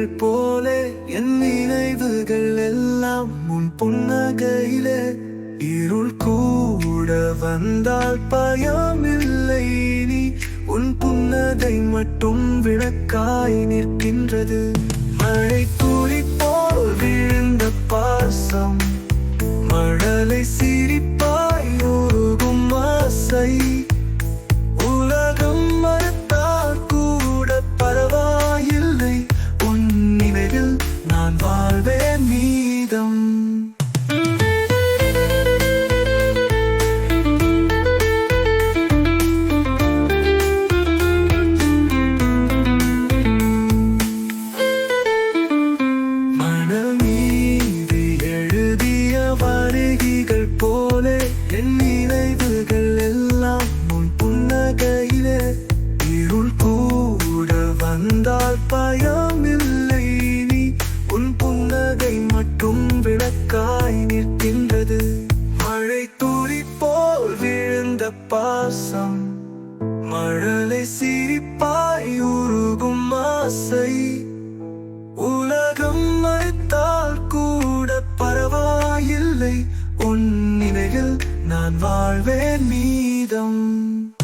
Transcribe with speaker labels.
Speaker 1: கண்கள் போல என் நினைவுகள் எல்லாம் உன் புன்னகையிலே. இருள் கூட வந்தால் பயமில்லை நீ உன் புன்னகை மட்டும் விளக்காய் நிற்கின்றது. மழை தூளி போல் விழுந்த பாசம் மழலை விழுந்த பாசம் மழலை சிரிப்பாய் உருகும் ஆசை. உலகம் மறுத்தால் கூட பரவாயில்லை. உன் நினைவில் நான் வாழ்வேன் மீதம்.